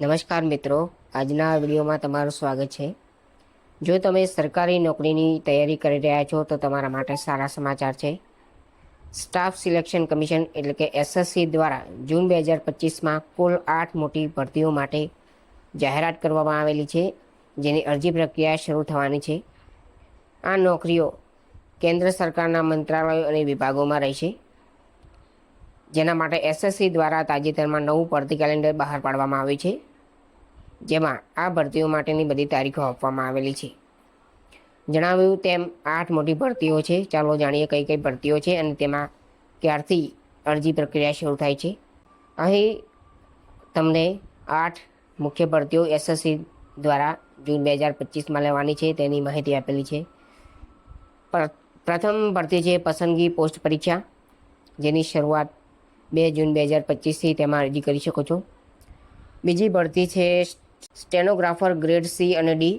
નમસ્કાર મિત્રો, આજના વિડીયોમાં તમારું સ્વાગત છે. જો તમે સરકારી નોકરીની તૈયારી કરી રહ્યા છો, તો તમારા માટે સારા સમાચાર છે. સ્ટાફ સિલેક્શન કમિશન એટલે કે એસએસસી દ્વારા જૂન બે હજાર પચીસમાં કુલ આઠ મોટી ભરતીઓ માટે જાહેરાત કરવામાં આવેલી છે, જેની અરજી પ્રક્રિયા શરૂ થવાની છે. આ નોકરીઓ કેન્દ્ર સરકારના મંત્રાલયો અને વિભાગોમાં રહેશે. જેના માટે એસએસસી દ્વારા તાજેતરમાં નવું ભરતી કેલેન્ડર બહાર પાડવામાં આવ્યું છે. જેમાં આ ભરતીઓ માટેની બધી તારીખો આપવામાં આવેલી છે. જણાવ્યું તેમ, આઠ મોટી ભરતીઓ છે. ચાલો જાણીએ કઈ કઈ ભરતીઓ છે અને તેમાં ક્યારથી અરજી પ્રક્રિયા શરૂ થાય છે. અહીં તમને આઠ મુખ્ય ભરતીઓ એસએસસી દ્વારા જૂન બે હજાર પચીસમાં લેવાની છે. તેની માહિતી આપેલી છે. પ્રથમ ભરતી છે પસંદગી પોસ્ટ પરીક્ષા, જેની શરૂઆત બે જૂન બે હજાર પચીસથી તેમાં અરજી કરી શકો છો. બીજી ભરતી છે સ્ટેનોગ્રાફર ગ્રેડ સી અને ડી,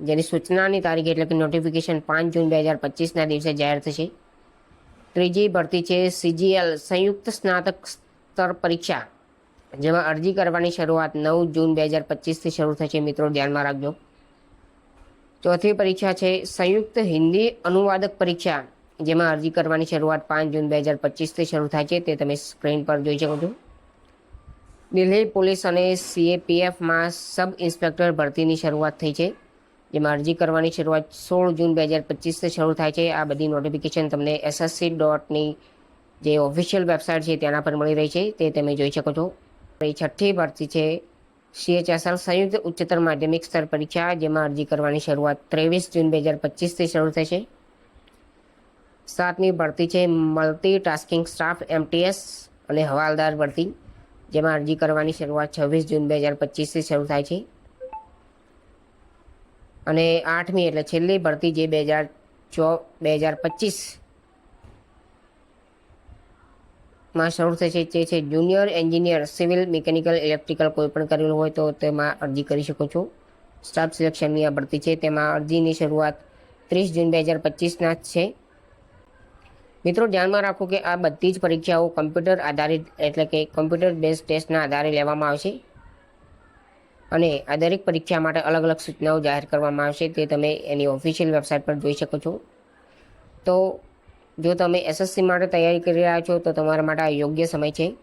જેની સૂચનાની તારીખ એટલે કે નોટિફિકેશન પાંચ જૂન બે હજાર પચીસના દિવસે જાહેર થશે. ત્રીજી ભરતી છે સીજીએલ સંયુક્ત સ્નાતક સ્તર પરીક્ષા, જેમાં અરજી કરવાની શરૂઆત નવ જૂન બે હજાર પચીસથી શરૂ થશે. મિત્રો, ધ્યાનમાં રાખજો. ચોથી પરીક્ષા છે સંયુક્ત હિન્દી અનુવાદક પરીક્ષા જેમાં અરજી કરવાની શરૂઆત પાંચ જૂન બે હજાર પચીસથી શરૂ થાય છે. તે તમે સ્ક્રીન પર જોઈ શકો છો. દિલ્હી પોલીસ અને સીએપીએફમાં સબ ઇન્સ્પેક્ટર ભરતીની શરૂઆત થઈ છે. જેમાં અરજી કરવાની શરૂઆત સોળ જૂન બે હજાર પચીસથી શરૂ થાય છે. આ બધી નોટિફિકેશન તમને એસએસસી ડોટની જે ઓફિશિયલ વેબસાઇટ છે તેના પર મળી રહી છે. તે તમે જોઈ શકો છો. એ છઠ્ઠી ભરતી છે સીએચએસએલ સંયુક્ત ઉચ્ચતર માધ્યમિક સ્તર પરીક્ષા, જેમાં અરજી કરવાની શરૂઆત ત્રેવીસ જૂન બે હજાર પચીસથી શરૂ થશે સાતમી ભરતી છે મલ્ટી ટાસ્કિંગ સ્ટાફ એમટીએસ અને હવાલદાર ભરતી, જેમાં અરજી કરવાની શરૂઆત છવ્વીસ જૂન બે હજાર પચીસથી શરૂ થાય છે. અને આઠમી એટલે છેલ્લી ભરતી જે બે હજાર ચો, બે હજાર પચીસમાં શરૂ થશે તે છે junior engineer, civil, mechanical, electrical કોઈ પણ કરેલું હોય તો તેમાં અરજી કરી શકો છો. સ્ટાફ સિલેક્શનની આ ભરતી છે, તેમાં અરજીની શરૂઆત ત્રીસ જૂન બે હજાર પચીસના જ છે. મિત્રો, ધ્યાનમાં રાખો કે આ બધી જ પરીક્ષાઓ કમ્પ્યુટર આધારિત, એટલે કે કમ્પ્યુટર બેઝ ટેસ્ટના આધારે લેવામાં આવશે. અને આ દરેક પરીક્ષા માટે અલગ અલગ સૂચનાઓ જાહેર કરવામાં આવશે, તે તમે એની ઓફિશિયલ વેબસાઇટ પર જોઈ શકો છો. તો, જો તમે એસએસસી માટે તૈયારી કરી રહ્યા છો, તો તમારા માટે આ યોગ્ય સમય છે.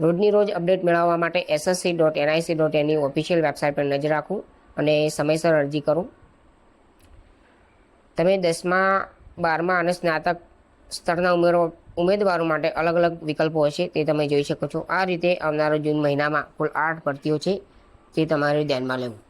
રોજની રોજ અપડેટ મેળવવા માટે એસએસસી ડોટ એનઆઈસી ડોટ એની ઓફિશિયલ વેબસાઇટ પર નજર રાખો અને સમયસર અરજી કરો. તમે દસમા, બારમા અને સ્નાતક સ્તરના ઉમેરો, ઉમેદવારો માટે અલગ અલગ વિકલ્પો હશે તે તમે જોઈ શકો છો. આ રીતે આવનારા જૂન મહિનામાં કુલ આઠ ભરતીઓ છે જે તમારે ધ્યાનમાં લેવું.